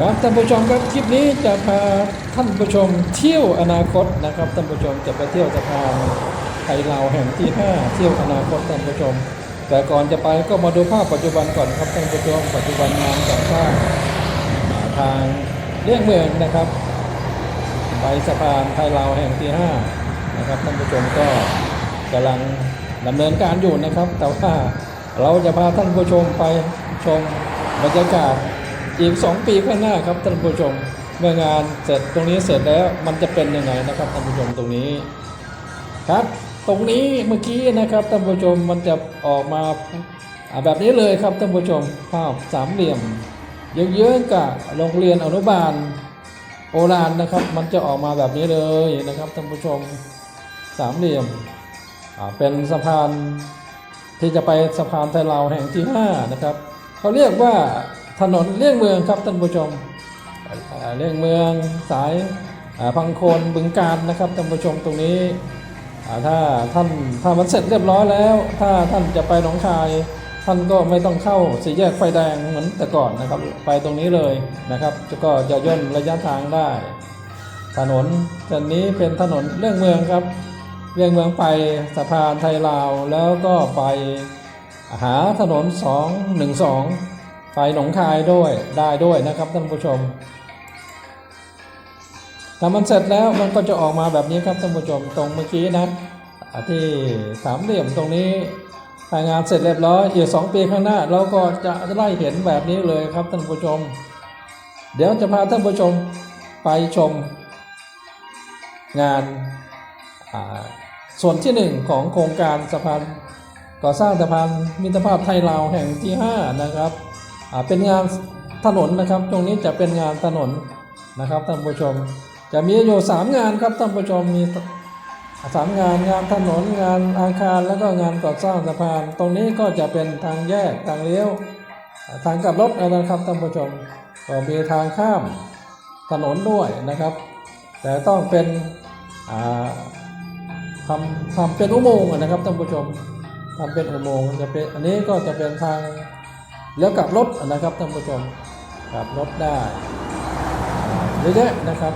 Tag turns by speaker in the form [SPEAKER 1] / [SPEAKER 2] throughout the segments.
[SPEAKER 1] ครับท่านผู้ชมครับคลิปนี้จะพาท่านผู้ชมเที่ยวอนาคตนะครับท่านผู้ชมจะไปเที่ยวสะพานไทยลาวแห่งที่ 5 เที่ยวอนาคตท่านผู้ชม แต่ก่อนจะไปก็มาดูภาพปัจจุบันก่อนครับท่านผู้ชม ปัจจุบันงานก่อสร้างทางเลี่ยงเมืองนะครับ ไปสะพานไทยลาวแห่งที่ 5 นะครับท่านผู้ชมก็กำลังดำเนินการอยู่นะครับ แต่ว่าเราจะพาท่านผู้ชมไปชมบรรยากาศ อีก 2 ปีข้างหน้าครับท่านผู้ชม เมื่องานเสร็จตรงนี้เสร็จแล้วมันจะเป็นยังไงนะครับท่านผู้ชมตรงนี้ครับ ตรงนี้เมื่อกี้นะครับท่านผู้ชมมันจะออกมาแบบนี้เลยครับท่านผู้ชมภาพสามเหลี่ยมเยอะๆกับโรงเรียนอนุบาลโบราณนะครับ มันจะออกมาแบบนี้เลยนะครับท่านผู้ชมสามเหลี่ยมเป็นสะพานที่จะไปสะพานไทยลาวแห่งที่ 5 นะครับ เขาเรียกว่า ถนนเลี่ยงเมืองครับท่านผู้ชมเลี่ยงเมืองสายพังโคนบึงการนะครับท่านผู้ชมตรงนี้ถ้าท่านถ้ามันเสร็จเรียบร้อยแล้ว ถ้าท่านจะไปหนองคายท่านก็ไม่ต้องเข้าสี่แยกไฟแดงเหมือนแต่ก่อนนะครับ ไปตรงนี้เลยนะครับก็จะย่นระยะทางได้ ถนนเส้นนี้เป็นถนนเรื่องเมืองครับ เรื่องเมืองไปสะพานไทยลาวแล้วก็ไปหาถนน 212 ไปหนองคายด้วยได้ด้วยนะครับท่านผู้ชมถ้ามันเสร็จแล้วมันก็จะออกมาแบบนี้ครับท่านผู้ชมตรงเมื่อกี้นะที่สามเหลี่ยมตรงนี้ทางงานเสร็จเรียบร้อยอีกสองปีข้างหน้า เราก็จะได้เห็นแบบนี้เลยครับท่านผู้ชม เดี๋ยวจะพาท่านผู้ชมไปชมงานส่วนที่หนึ่งของโครงการสะพานก่อสร้างสะพานมิตรภาพไทยลาวแห่งที่ 5 นะครับ เป็นงานถนนนะครับ ตรงนี้จะเป็นงานถนนนะครับท่านผู้ชม จะมีอยู่สามงานครับท่านผู้ชมมีสามงานงานถนนงานอาคารแล้วก็งานก่อสร้างสะพาน ตรงนี้ก็จะเป็นทางแยกทางเลี้ยว ทางกลับรถนะครับท่านผู้ชมก็มีทางข้ามถนนด้วยนะครับ แต่ต้องเป็นทำทำเป็นอุโมงค์นะครับท่านผู้ชมทำเป็นอุโมงค์จะเป็นอันนี้ก็จะเป็นทาง เลี้ยวกลับรถนะครับท่านผู้ชมกลับรถได้เยอะแยะนะครับ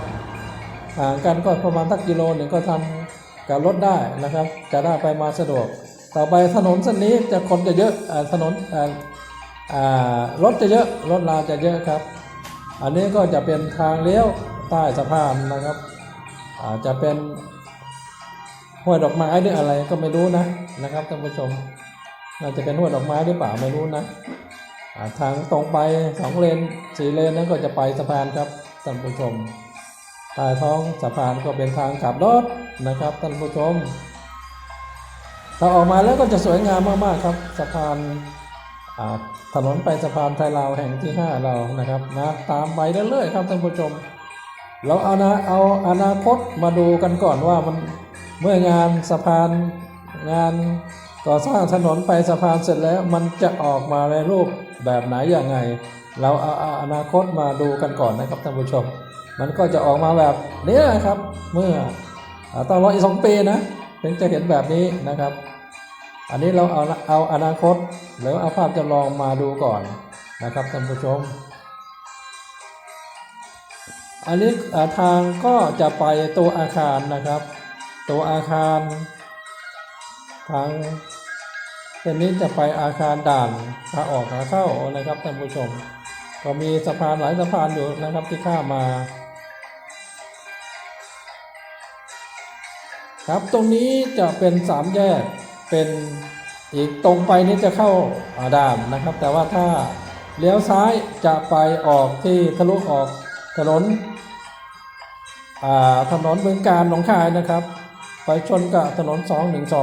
[SPEAKER 1] ห่างกันก็ประมาณสักกิโลหนึ่งก็ทำกับรถได้นะครับ จะได้ไปมาสะดวก ต่อไปถนนเส้นนี้จะคนจะเยอะถนนรถจะเยอะรถลาจะเยอะครับ อันนี้ก็จะเป็นทางเลี้ยวใต้สะพานนะครับอาจจะเป็นห้วยดอกไม้หรืออะไรก็ไม่รู้นะนะครับท่านผู้ชมน่าจะเป็นห้วยดอกไม้หรือเปล่าไม่รู้นะ ทางตรงไปสองเลนสี่เลนนั้นก็จะไปสะพานครับท่านผู้ชมใต้ท้องสะพานก็เป็นทางขับรถนะครับท่านผู้ชม ถ้าออกมาแล้วก็จะสวยงามมากๆครับสะพานถนนไปสะพานไทยลาวแห่งที่ 5 เรานะครับนะตามไปเรื่อยๆครับท่านผู้ชม เราเอานะเอาอนาคตมาดูกันก่อนว่ามันเมื่องานสะพาน งานก่อสร้างถนนไปสะพานเสร็จแล้วมันจะออกมาในรูปแบบไหนอย่างไง เราเอาอนาคตมาดูกันก่อนนะครับท่านผู้ชม มันก็จะออกมาแบบนี้นะครับ เมื่อต้องรออีกสองปีนะถึงจะเห็นแบบนี้นะครับ อันนี้เราเอาเอาอนาคตหรือเอาภาพจำลองมาดูก่อนนะครับท่านผู้ชม อันนี้ทางก็จะไปตัวอาคารนะครับ ตัวอาคาร ทางเส้นนี้จะไปอาคารด่านขาออกขาเข้านะครับท่านผู้ชม ก็มีสะพานหลายสะพานอยู่นะครับที่ข้ามา ครับตรงนี้จะเป็นสามแยกเป็นอีกตรงไปนี้จะเข้าอาด่านนะครับ แต่ว่าถ้าเลี้ยวซ้ายจะไปออกที่ทะลุออกถนนถนนเมืองการหนองคายนะครับ ไปชนกับถนน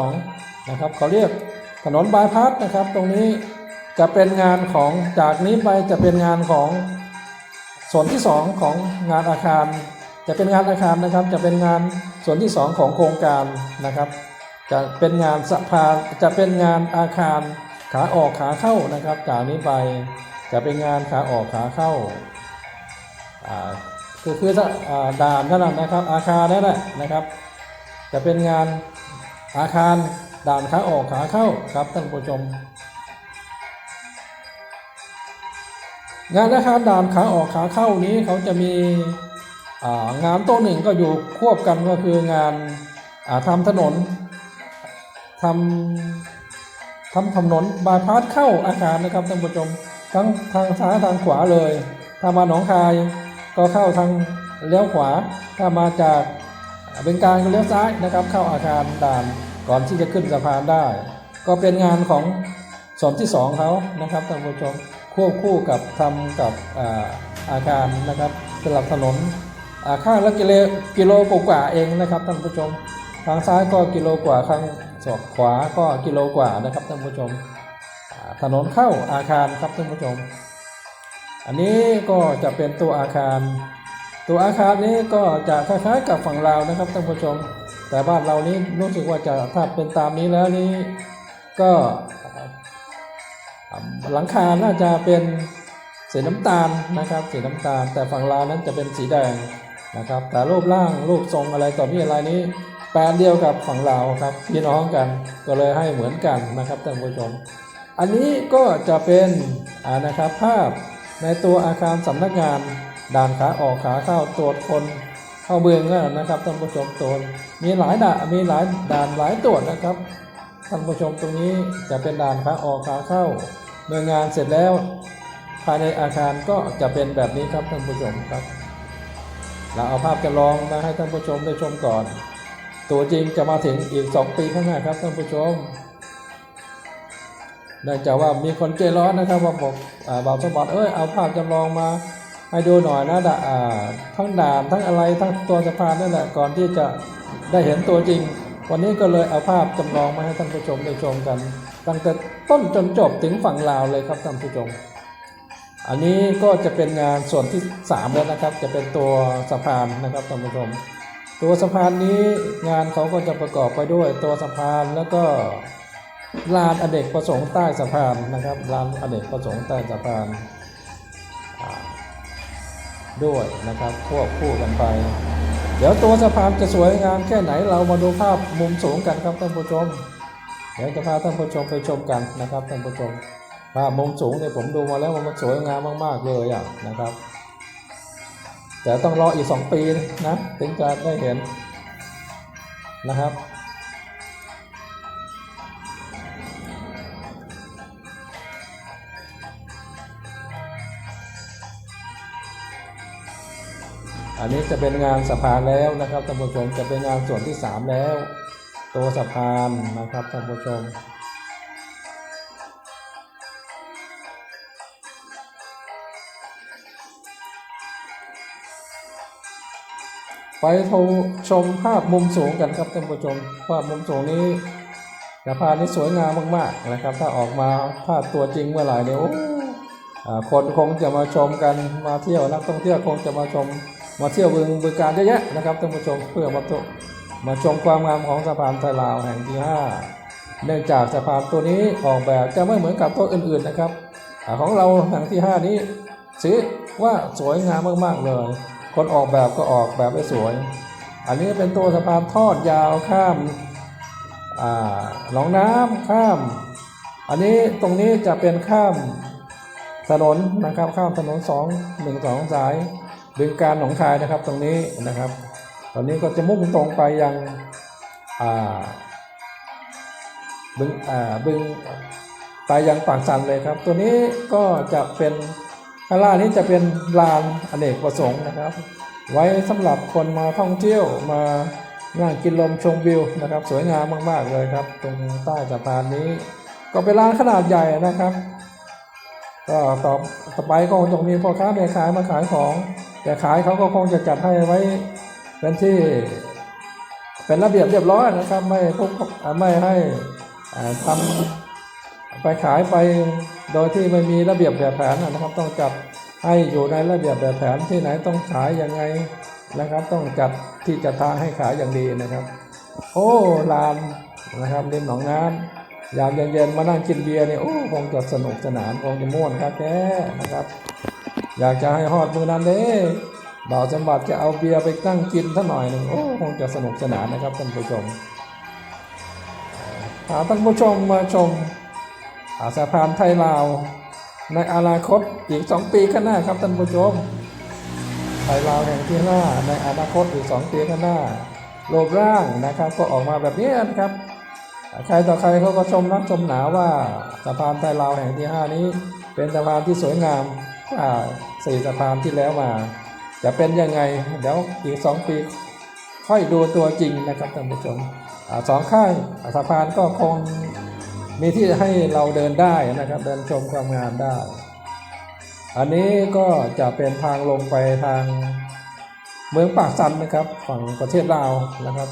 [SPEAKER 1] 212 นะครับเขาเรียกถนนบายพาสนะครับ ตรงนี้จะเป็นงานของจากนี้ไปจะเป็นงานของส่วนที่ 2 ของงานอาคาร จะเป็นงานอาคารนะครับ จะเป็นงานส่วนที่ 2 ของโครงการนะครับ จะเป็นงานสะพานจะเป็นงานอาคารขาออกขาเข้านะครับ จากนี้ไปจะเป็นงานขาออกขาเข้าคือคือด่านนั่นแหละนะครับ อาคารนั่นแหละนะครับ จะเป็นงานอาคาร ด่านขาออกขาเข้าครับท่านผู้ชม งานอาคารด่านขาออกขาเข้านี้เขาจะมีงานโต๊ะหนึ่งก็อยู่ควบกันก็คืองานาทำถนนทำทำถนนบายพาสเข้าอาคารนะครับท่านผู้ชมทั้งทางซ้ายทางขวาเลย ถ้ามาหนองคายก็เข้าทางเลี้ยวขวา ถ้ามาจากเป็นกางก็เลี้ยวซ้ายนะครับ เข้าอาคารด่าน ก่อนที่จะขึ้นสะพานได้ ก็เป็นงานของส่วนที่สองเขานะครับท่านผู้ชมควบคู่กับทำกับอาคารนะครับสลับถนนอ่าข้างละกิโลกิโลกว่าเองนะครับท่านผู้ชมทางซ้ายก็กิโลกว่าข้างศอกขวาก็กิโลกว่านะครับท่านผู้ชมถนนเข้าอาคารครับท่านผู้ชม อันนี้ก็จะเป็นตัวอาคาร ตัวอาคารนี้ก็จะคล้ายๆกับฝั่งลาวนะครับท่านผู้ชม แต่บ้านเรานี้รู้สึกว่าจะถ้าเป็นตามนี้แล้วนี้ก็หลังคาน่าจะเป็นสีน้ำตาลนะครับสีน้ำตาล แต่ฝั่งลาวนั้นจะเป็นสีแดงนะครับ แต่รูปร่างรูปทรงอะไรต่อมีอะไรนี้แปลนเดียวกับฝั่งลาวครับพี่น้องกันก็เลยให้เหมือนกันนะครับท่านผู้ชม อันนี้ก็จะเป็นนะครับภาพในตัวอาคารสำนักงานด่านขาออกขาเข้าตรวจคน เข้าเมืองก็นะครับท่านผู้ชมตรวมีหลายด่านมีหลายด่านหลายตรวจนะครับท่านผู้ชมตรงนี้จะเป็นด่านขาออกขาเข้า เมื่องานเสร็จแล้ว ภายในอาคารก็จะเป็นแบบนี้ครับท่านผู้ชมครับ เราเอาภาพจำลองมาให้ท่านผู้ชมได้ชมก่อน ตัวจริงจะมาถึงอีก 2 ปีข้างหน้าครับท่านผู้ชมเนื่องจากว่ามีคนใจร้อนนะครับว่าบอกอ่าบ่าวสมบัติเอ้ยเอาภาพจำลองมา ให้ดูหน่อยนะดะอ่าทั้งด่านทั้งอะไรทั้งตัวสะพานนั่นแหละก่อนที่จะได้เห็นตัวจริง วันนี้ก็เลยเอาภาพจำลองมาให้ท่านผู้ชมได้ชมกัน ตั้งแต่ต้นจนจบถึงฝั่งลาวเลยครับท่านผู้ชม อันนี้ก็จะเป็นงานส่วนที่ 3 แล้วนะครับ จะเป็นตัวสะพานนะครับท่านผู้ชม ตัวสะพานนี้งานเขาก็จะประกอบไปด้วยตัวสะพานแล้วก็ลานอเนกประสงค์ใต้สะพานนะครับลานอเนกประสงค์ใต้สะพานอ ด้วยนะครับควบคู่กันไป เดี๋ยวตัวสะพานจะสวยงามแค่ไหนเรามาดูภาพมุมสูงกันครับท่านผู้ชม เดี๋ยวจะพาท่านผู้ชมไปชมกันนะครับท่านผู้ชมภาพมุมสูงเนี่ยผมดูมาแล้วมันสวยงามมากๆเลยอะนะครับ แต่ต้องรออีก 2 ปีนะถึงจะได้เห็นนะครับ อันนี้จะเป็นงานสะพานแล้วนะครับท่านผู้ชมจะเป็นงานส่วนที่ 3 แล้ว ตัวสะพานนะครับท่านผู้ชมไปชมภาพมุมสูงกันครับท่านผู้ชมภาพมุมสูงนี้สะพานนี้สวยงามมากๆนะครับ ถ้าออกมาภาพตัวจริงเมื่อไหร่เนี่ยคนคงจะมาชมกันมาเที่ยวนักท่องเที่ยวคงจะมาชม มาเที่ยวบึงบึงการเยอะแยะนะครับท่านผู้ชมเพื่อมาชมาชมความงามของสะพานไทยลาวแห่งที่ 5 เนื่องจากสะพานตัวนี้ออกแบบจะไม่เหมือนกับตัวอื่นๆนะครับอของเราแห่งที่ 5 นี้ถือว่าสวยงามมากๆเลย คนออกแบบก็ออกแบบได้สวย อันนี้เป็นตัวสะพานทอดยาวข้ามอ่าหนองน้ำข้าม อันนี้ตรงนี้จะเป็นข้ามถนนนะครับข้ามถนนสองหนึ่งสองสาย บึงการหนองคายนะครับตรงนี้นะครับ ตอนนี้ก็จะมุ่งตรงไปยังบึงบึงไปยังปากสันเลยครับ ตัวนี้ก็จะเป็นข้างล่างนี้จะเป็นลานอเนกประสงค์นะครับ ไว้สำหรับคนมาท่องเที่ยวมานั่งกินลมชมวิวนะครับ สวยงามมาก ๆ เลยครับ ตรงใต้สะพานนี้ ก็เป็นร้านขนาดใหญ่นะครับ ก็ต่อต่อไปก็จะมีพ่อค้าแม่ขายมาขายของ แต่ขายเขาก็คงจะจัดให้ไว้เป็นที่เป็นระเบียบเรียบร้อยนะครับ ไม่พกไม่ให้ทำไปขายไปโดยที่ไม่มีระเบียบแบบแผนนะครับ ต้องจัดให้อยู่ในระเบียบแบบแผนที่ไหนต้องขายยังไงนะครับ ต้องจัดที่จัดทางให้ขายอย่างดีนะครับ โอ้ลานนะครับริมหนองน้ำยามเย็นๆมานั่งกินเบียร์เนี่ยโอ้คงจะสนุกสนานคงจะม่วนครับแท้นะครับ อยากจะให้ฮอดมือนั้นเด้บ่าวสมบัติจะเอาเบียร์ไปตั้งกินสักหน่อยหนึ่งโอ้คงจะสนุกสนานนะครับท่านผู้ชมพาท่านผู้ชมมาชมอาสะพานไทยลาวในอนาคตอีก 2 ปีข้างหน้าครับท่านผู้ชมไทยลาวแห่งที่ห้าในอนาคตอีก 2 ปีข้างหน้าโลบร่างนะครับ ก็ออกมาแบบนี้นะครับ ใครต่อใครเขาก็ชมนักชมหนาว่าสะพานไทยลาวแห่งที่ 5 นี้ เป็นสะพานที่สวยงามกว่าสี่สะพานที่แล้วมา จะเป็นยังไงเดี๋ยวอีก2ปีค่อยดูตัวจริงนะครับท่านผู้ชมอาสองข้างสะพานก็คงมีที่ให้เราเดินได้นะครับ เดินชมความงามได้ อันนี้ก็จะเป็นทางลงไปทางเมืองปากซันนะครับฝั่งประเทศลาวนะครับ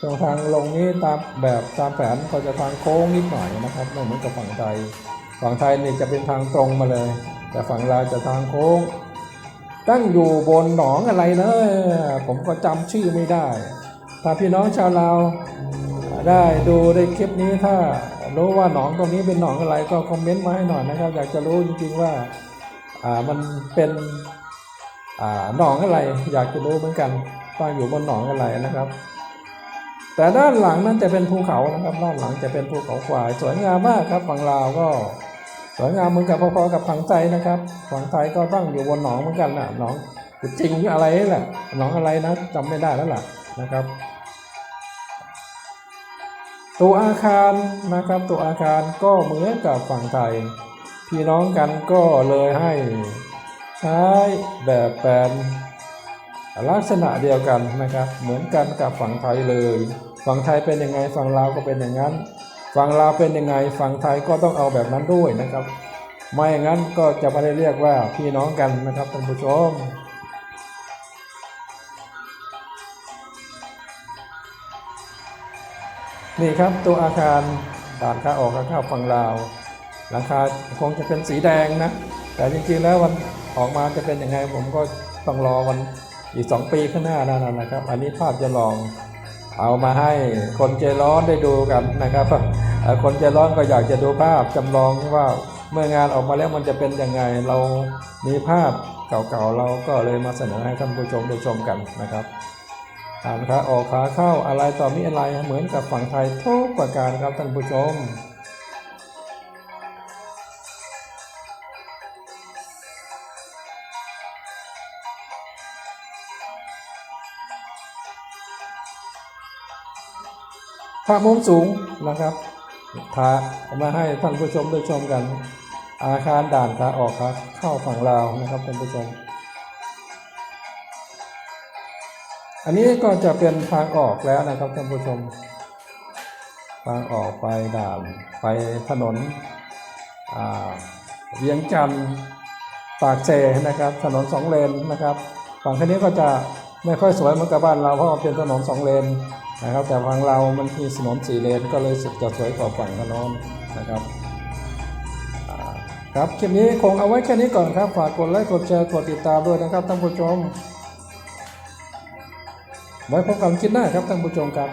[SPEAKER 1] ตรงทางลงนี้ตามแบบตามแผนก็จะทางโค้งนิดหน่อยนะครับไม่เหมือนกับฝั่งไทย ฝั่งไทยนี่จะเป็นทางตรงมาเลย แต่ฝั่งลาวจะทางโค้ง ตั้งอยู่บนหนองอะไรนะผมก็จำชื่อไม่ได้ ถ้าพี่น้องชาวลาวได้ดูในคลิปนี้ถ้ารู้ว่าหนองตรงนี้เป็นหนองอะไรก็คอมเมนต์มาให้หน่อยนะครับ อยากจะรู้จริงๆว่าอ่ามันเป็นอ่าหนองอะไร อยากจะรู้เหมือนกันว่าอยู่บนหนองอะไรนะครับ แต่ด้านหลังนั้นจะเป็นภูเขานะครับ ด้านหลังจะเป็นภูเขาควายสวยงามมากครับฝั่งลาวก็ สวยงามเหมือนกับพอๆกับฝังไทยนะครับฝังไทยก็ตั้งอยู่บนหนองเหมือนกันนะหนองกุจริงออะไรนี่แหละหนองอะไรนะจำไม่ได้แล้วล่ะนะครับ ตัวอาคารนะครับตัวอาคารก็เหมือนกับฝั่งไทยพี่น้องกันก็เลยให้ใช้แบบแปลนลักษณะเดียวกันนะครับ เหมือนกันกับฝั่งไทยเลย ฝั่งไทยเป็นยังไงฝั่งลาวก็เป็นอย่างนั้น ฝั่งลาวเป็นยังไงฝั่งไทยก็ต้องเอาแบบนั้นด้วยนะครับ ไม่อย่างนั้นก็จะไม่ได้เรียกว่าพี่น้องกันนะครับท่านผู้ชมนี่ครับตัวอาคารด่านขาออกขาเข้าฝั่งลาว หลังคาคงจะเป็นสีแดงนะ แต่จริงๆแล้ววันออกมาจะเป็นยังไงผมก็ต้องรอวันอีกสองปีข้างหน้านั่นนะครับ อันนี้ภาพจะลอง เอามาให้คนใจร้อนได้ดูกันนะครับ คนใจร้อนก็อยากจะดูภาพจำลองว่าเมื่องานออกมาแล้วมันจะเป็นยังไง เรามีภาพเก่าๆเราก็เลยมาเสนอให้ท่านผู้ชมได้ชมกันนะครับฐานขาออกขาเข้าอะไรต่อมีอะไรเหมือนกับฝั่งไทยทุกประการครับท่านผู้ชม ภาพมุมสูงนะครับพามาให้ท่านผู้ชมได้ชมกัน อาคารด่านขาออกขาเข้าฝั่งลาวนะครับท่านผู้ชม อันนี้ก็จะเป็นทางออกแล้วนะครับท่านผู้ชม ทางออกไปด่านไปถนนเวียงจันทร์ปากเซนะครับ ถนนสองเลนนะครับ ฝั่งคันนี้ก็จะไม่ค่อยสวยเหมือนกับบ้านเราเพราะเป็นถนนสองเลน นะครับแต่ฝั่งเรามันมีสนนสี่เลนก็เลยสุดจะสวยกว่าฝั่งถนนนะครับครับคลิปนี้คงเอาไว้แค่นี้ก่อนครับ ฝากกดไลค์กดแชร์กดติดตามด้วยนะครับท่านผู้ชม ไว้พบกันคลิปหน้าครับท่านผู้ชมครับ